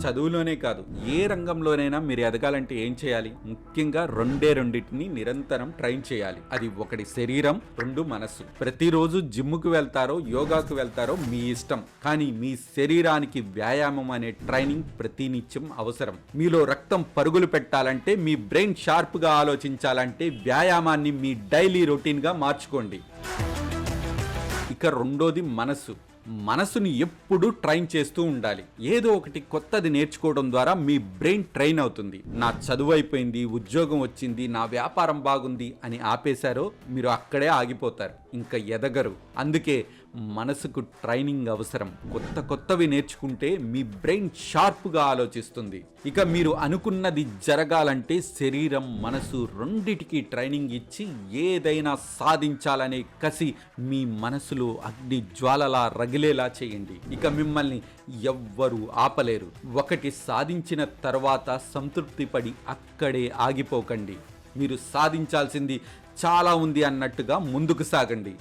చదువులోనే కాదు ఏ రంగంలోనైనా మీరు ఎదగాలంటే ఏం చేయాలి? ముఖ్యంగా రెండే రెండింటిని నిరంతరం ట్రైన్ చేయాలి. అది ఒకటి శరీరం రెండు మనస్సు. ప్రతిరోజు జిమ్ముకు వెళ్తారో యోగాకు వెళ్తారో మీ ఇష్టం. కానీ మీ శరీరానికి వ్యాయామం అనే ట్రైనింగ్ ప్రతినిత్యం అవసరం. మీలో రక్తం పరుగులు పెట్టాలంటే మీ బ్రెయిన్ షార్ప్గా ఆలోచించాలంటే వ్యాయామాన్ని మీ డైలీ రొటీన్గా మార్చుకోండి. ఇక రెండోది మనసు మనసుని ఎప్పుడూ ట్రైన్ చేస్తూ ఉండాలి. ఏదో ఒకటి కొత్తది నేర్చుకోవడం ద్వారా మీ బ్రెయిన్ ట్రైన్ అవుతుంది. నా చదువు అయిపోయింది ఉద్యోగం వచ్చింది నా వ్యాపారం బాగుంది అని ఆపేశారో మీరు అక్కడే ఆగిపోతారు ఇంకా ఎదగరు. అందుకే మనసుకు ట్రైనింగ్ అవసరం. కొత్త కొత్తవి నేర్చుకుంటే మీ బ్రెయిన్ షార్ప్గా ఆలోచిస్తుంది. ఇక మీరు అనుకున్నది జరగాలంటే శరీరం మనసు రెండిటికి ట్రైనింగ్ ఇచ్చి ఏదైనా సాధించాలనే కసి మీ మనసులో అగ్ని జ్వాలలా రగిలేలా చేయండి. ఇక మిమ్మల్ని ఎవ్వరూ ఆపలేరు. ఒకటి సాధించిన తర్వాత సంతృప్తి పడి అక్కడే ఆగిపోకండి. మీరు సాధించాల్సింది చాలా ఉంది అన్నట్టుగా ముందుకు సాగండి.